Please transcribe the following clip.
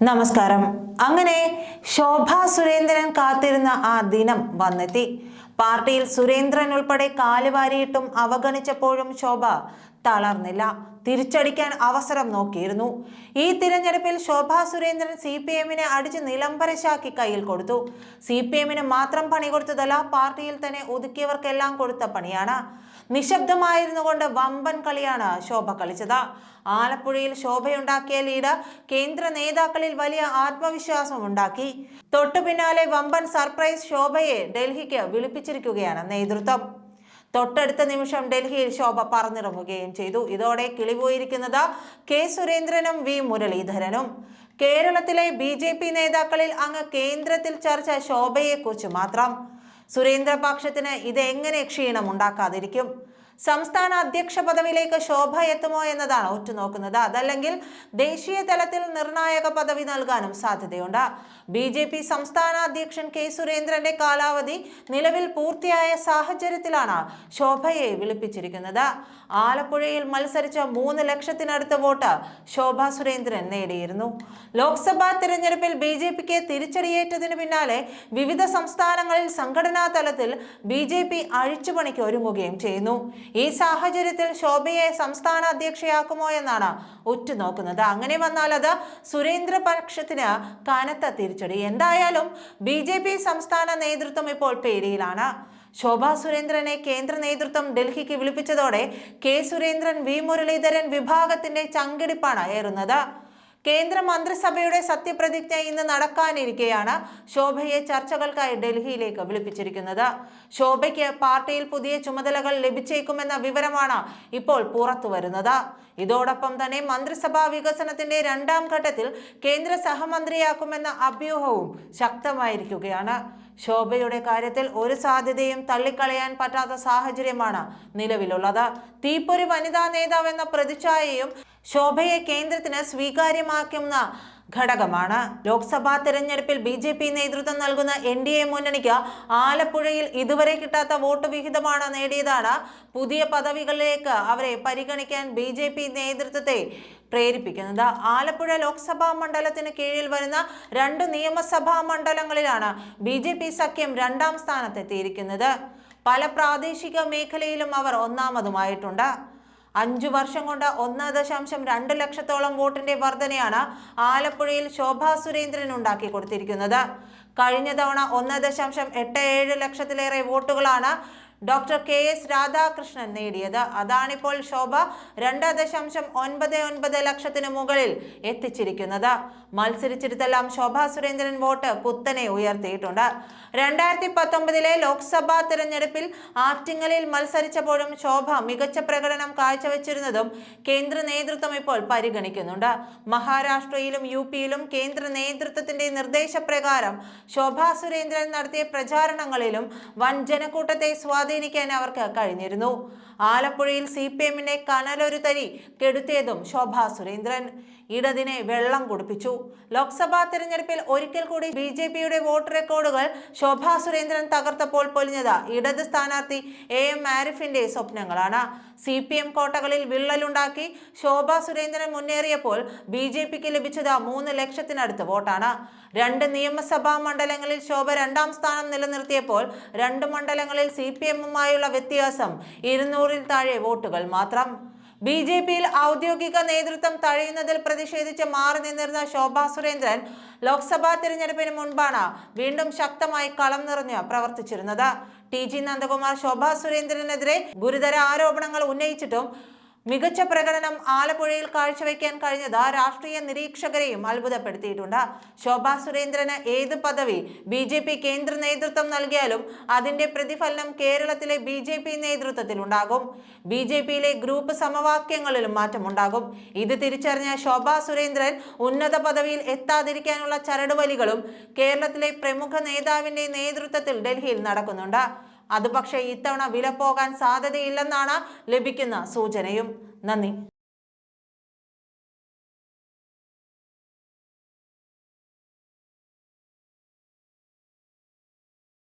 നമസ്കാരം. അങ്ങനെ ശോഭ സുരേന്ദ്രൻ കാത്തിരുന്ന ആ ദിനം വന്നെത്തി. പാർട്ടിയിൽ സുരേന്ദ്രൻ ഉൾപ്പെടെ കാലുവാരിയിട്ടും അവഗണിച്ചപ്പോഴും ശോഭ തളർന്നില്ല. തിരിച്ചടിക്കാൻ അവസരം നോക്കിയിരുന്നു. ഈ തിരഞ്ഞെടുപ്പിൽ ശോഭാ സുരേന്ദ്രൻ സി പി എമ്മിനെ അടിച്ച് നിലംപരശാക്കി കയ്യിൽ കൊടുത്തു. സി പി എമ്മിന് മാത്രം പണി കൊടുത്തതല്ല പാർട്ടിയിൽ തന്നെ ഒതുക്കിയവർക്കെല്ലാം കൊടുത്ത പണിയാണ്. നിശബ്ദമായിരുന്നു കൊണ്ട് വമ്പൻ കളിയാണ് ശോഭ കളിച്ചത്. ആലപ്പുഴയിൽ ശോഭയുണ്ടാക്കിയ ലീഡ് കേന്ദ്ര നേതാക്കളിൽ വലിയ ആത്മവിശ്വാസം ഉണ്ടാക്കി. തൊട്ടു പിന്നാലെ വമ്പൻ സർപ്രൈസ് ശോഭയെ ഡൽഹിക്ക് വിളിപ്പിച്ചിരിക്കുകയാണ് നേതൃത്വം. തൊട്ടടുത്ത നിമിഷം ഡൽഹിയിൽ ശോഭ പറന്നിറങ്ങുകയും ചെയ്തു. ഇതോടെ കിളിപോയിരിക്കുന്നത് കെ സുരേന്ദ്രനും വി മുരളീധരനും. കേരളത്തിലെ ബി നേതാക്കളിൽ അങ്ങ് കേന്ദ്രത്തിൽ ചർച്ച ശോഭയെക്കുറിച്ച് മാത്രം. സുരേന്ദ്രപക്ഷത്തിന് ഇത് എങ്ങനെ ക്ഷീണം ഉണ്ടാക്കാതിരിക്കും? സംസ്ഥാന അധ്യക്ഷ പദവിയിലേക്ക് ശോഭ എത്തുമോ എന്നതാണ് ഉറ്റുനോക്കുന്നത്. അതല്ലെങ്കിൽ ദേശീയ തലത്തിൽ നിർണായക പദവി നൽകാനും സാധ്യതയുണ്ട്. ബി ജെ പി സംസ്ഥാന അധ്യക്ഷൻ കെ സുരേന്ദ്രന്റെ കാലാവധി നിലവിൽ പൂർത്തിയായ സാഹചര്യത്തിലാണ് ശോഭയെ വിളിപ്പിച്ചിരിക്കുന്നത്. ആലപ്പുഴയിൽ മത്സരിച്ച മൂന്ന് ലക്ഷത്തിനടുത്ത വോട്ട് ശോഭ സുരേന്ദ്രൻ നേടിയിരുന്നു. ലോക്സഭാ തിരഞ്ഞെടുപ്പിൽ ബി ജെ പിക്ക് തിരിച്ചടിയേറ്റതിന് പിന്നാലെ വിവിധ സംസ്ഥാനങ്ങളിൽ സംഘടനാ തലത്തിൽ ബി ജെ പി അഴിച്ചുപണിക്ക് ഒരുങ്ങുകയും ചെയ്യുന്നു. ഈ സാഹചര്യത്തിൽ ശോഭയെ സംസ്ഥാന അധ്യക്ഷയാക്കുമോ എന്നാണ് ഉറ്റുനോക്കുന്നത്. അങ്ങനെ വന്നാൽ അത് സുരേന്ദ്ര പക്ഷത്തിന് കനത്ത തിരിച്ചടി. എന്തായാലും ബി ജെ പി സംസ്ഥാന നേതൃത്വം ഇപ്പോൾ പേരിയിലാണ്. ശോഭാ സുരേന്ദ്രനെ കേന്ദ്ര നേതൃത്വം ഡൽഹിക്ക് വിളിപ്പിച്ചതോടെ കെ സുരേന്ദ്രൻ വി മുരളീധരൻ വിഭാഗത്തിന്റെ ചങ്കിടിപ്പാണ് ഏറുന്നത്. കേന്ദ്ര മന്ത്രിസഭയുടെ സത്യപ്രതിജ്ഞ ഇന്ന് നടക്കാനിരിക്കെയാണ് ശോഭയെ ചർച്ചകൾക്കായി ഡൽഹിയിലേക്ക് വിളിപ്പിച്ചിരിക്കുന്നത്. ശോഭയ്ക്ക് പാർട്ടിയിൽ പുതിയ ചുമതലകൾ ലഭിച്ചേക്കുമെന്ന വിവരമാണ് ഇപ്പോൾ പുറത്തു വരുന്നത്. ഇതോടൊപ്പം തന്നെ മന്ത്രിസഭാ വികസനത്തിന്റെ രണ്ടാം ഘട്ടത്തിൽ കേന്ദ്ര സഹമന്ത്രിയാക്കുമെന്ന അഭ്യൂഹവും ശക്തമായിരിക്കുകയാണ്. ശോഭയുടെ കാര്യത്തിൽ ഒരു സാധ്യതയും തള്ളിക്കളയാൻ പറ്റാത്ത സാഹചര്യമാണ് നിലവിലുള്ളത്. തീപ്പൊരി വനിതാ നേതാവ് എന്ന പ്രതിച്ഛായയും ശോഭയെ കേന്ദ്രത്തിന് സ്വീകാര്യമാക്കുന്ന ഘടകമാണ്. ലോക്സഭാ തെരഞ്ഞെടുപ്പിൽ ബി ജെ പി നേതൃത്വം നൽകുന്ന എൻ ഡി എ മുന്നണിക്ക് ആലപ്പുഴയിൽ ഇതുവരെ കിട്ടാത്ത വോട്ട് വിഹിതമാണ് നേടിയതാണ്. പുതിയ പദവികളിലേക്ക് അവരെ പരിഗണിക്കാൻ ബി ജെ പി നേതൃത്വത്തെ പ്രേരിപ്പിക്കുന്നത്. ആലപ്പുഴ ലോക്സഭാ മണ്ഡലത്തിന് കീഴിൽ വരുന്ന രണ്ട് നിയമസഭാ മണ്ഡലങ്ങളിലാണ് ബി ജെ പി സഖ്യം രണ്ടാം സ്ഥാനത്തെത്തിയിരിക്കുന്നത്. പല പ്രാദേശിക മേഖലയിലും അവർ ഒന്നാമതുമായിട്ടുണ്ട്. അഞ്ചു വർഷം കൊണ്ട് ഒന്ന് ദശാംശം രണ്ട് ലക്ഷത്തോളം വോട്ടിന്റെ വർധനയാണ് ആലപ്പുഴയിൽ ശോഭാ സുരേന്ദ്രൻ ഉണ്ടാക്കി കൊടുത്തിരിക്കുന്നത്. കഴിഞ്ഞ തവണ ഒന്ന് ദശാംശം എട്ട് ഏഴ് ലക്ഷത്തിലേറെ വോട്ടുകളാണ് ഡോക്ടർ കെ എസ് രാധാകൃഷ്ണൻ നേടിയത്. അതാണിപ്പോൾ ശോഭ രണ്ട് ദശാംശം ഒൻപത് ഒൻപത് ലക്ഷത്തിന് മുകളിൽ എത്തിച്ചിരിക്കുന്നത്. മത്സരിച്ചിടത്തെല്ലാം ശോഭ സുരേന്ദ്രൻ വോട്ട് കുത്തനെ ഉയർത്തിയിട്ടുണ്ട്. രണ്ടായിരത്തി പത്തൊമ്പതിലെ ലോക്സഭാ തിരഞ്ഞെടുപ്പിൽ ആറ്റിങ്ങലിൽ മത്സരിച്ചപ്പോഴും ശോഭ മികച്ച പ്രകടനം കാഴ്ചവെച്ചിരുന്നതും കേന്ദ്ര നേതൃത്വം ഇപ്പോൾ പരിഗണിക്കുന്നുണ്ട്. മഹാരാഷ്ട്രയിലും യു പിയിലും കേന്ദ്ര നേതൃത്വത്തിന്റെ നിർദ്ദേശപ്രകാരം ശോഭാ സുരേന്ദ്രൻ നടത്തിയ പ്രചാരണങ്ങളിലും വൻ ജനക്കൂട്ടത്തെ സ്വാധീനിക്കാൻ അവർക്ക് കഴിഞ്ഞിരുന്നു. ആലപ്പുഴയിൽ സി പി എമ്മിന്റെ കനലൊരു തരി കെടുത്തിയതും ശോഭാ സുരേന്ദ്രൻ ഇടതിനെ വെള്ളം കുടിപ്പിച്ചു. ലോക്സഭാ തെരഞ്ഞെടുപ്പിൽ ഒരിക്കൽ കൂടി ബി ജെ പിയുടെ വോട്ട് റെക്കോർഡുകൾ ശോഭാ സുരേന്ദ്രൻ തകർത്തപ്പോൾ പൊലിഞ്ഞത് ഇടത് സ്ഥാനാർത്ഥി എ എം ആരിഫിന്റെ സ്വപ്നങ്ങളാണ്. സി പി എം കോട്ടകളിൽ വിള്ളലുണ്ടാക്കി ശോഭാ സുരേന്ദ്രൻ മുന്നേറിയപ്പോൾ ബി ജെ പിക്ക് ലഭിച്ചത് മൂന്ന് ലക്ഷത്തിനടുത്ത് വോട്ടാണ്. രണ്ട് നിയമസഭാ മണ്ഡലങ്ങളിൽ ശോഭ രണ്ടാം സ്ഥാനം നിലനിർത്തിയപ്പോൾ രണ്ട് മണ്ഡലങ്ങളിൽ സി പി എമ്മുമായുള്ള വ്യത്യാസം. ഇരുന്നൂറിൽ താഴെ വോട്ടുകൾ മാത്രം. ബി ജെ പിയിൽ ഔദ്യോഗിക നേതൃത്വം തഴയുന്നതിൽ പ്രതിഷേധിച്ച് മാറി നിന്നിരുന്ന ശോഭാ സുരേന്ദ്രൻ ലോക്സഭാ തിരഞ്ഞെടുപ്പിന് മുൻപാണ് വീണ്ടും ശക്തമായി കളം നിറഞ്ഞ് പ്രവർത്തിച്ചിരുന്നത്. ടി ജി നന്ദകുമാർ ശോഭാ സുരേന്ദ്രനെതിരെ ഗുരുതര ആരോപണങ്ങൾ ഉന്നയിച്ചിട്ടും മികച്ച പ്രകടനം ആലപ്പുഴയിൽ കാഴ്ചവെക്കാൻ കഴിഞ്ഞത് രാഷ്ട്രീയ നിരീക്ഷകരെയും അത്ഭുതപ്പെടുത്തിയിട്ടുണ്ട്. ശോഭാ സുരേന്ദ്രന് ഏത് പദവി ബി ജെ പി കേന്ദ്ര നേതൃത്വം നൽകിയാലും അതിന്റെ പ്രതിഫലനം കേരളത്തിലെ ബി ജെ പി നേതൃത്വത്തിലുണ്ടാകും. ബി ജെ പിയിലെ ഗ്രൂപ്പ് സമവാക്യങ്ങളിലും മാറ്റമുണ്ടാകും. ഇത് തിരിച്ചറിഞ്ഞ ശോഭാ സുരേന്ദ്രൻ ഉന്നത പദവിയിൽ എത്താതിരിക്കാനുള്ള ചരടുവലികളും കേരളത്തിലെ പ്രമുഖ നേതാവിന്റെ നേതൃത്വത്തിൽ ഡൽഹിയിൽ നടക്കുന്നുണ്ട്. അത് പക്ഷേ ഇത്തവണ വില പോകാൻ സാധ്യതയില്ലെന്നാണ് ലഭിക്കുന്ന സൂചനയും. നന്ദി.